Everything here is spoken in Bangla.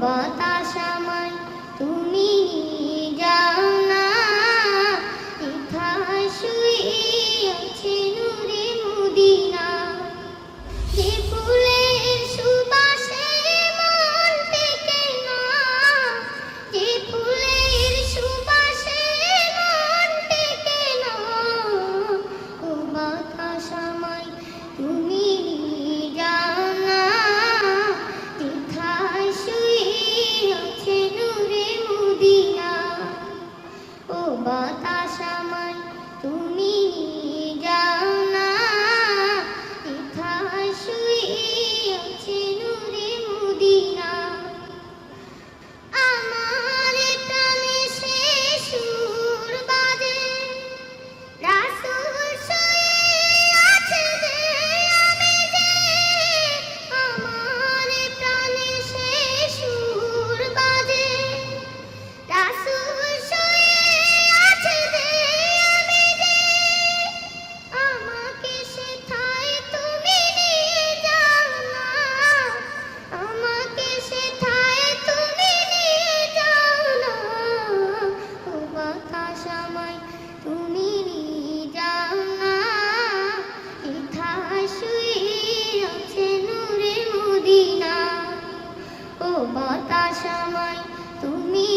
Bhagavad ও বাতাস তুমি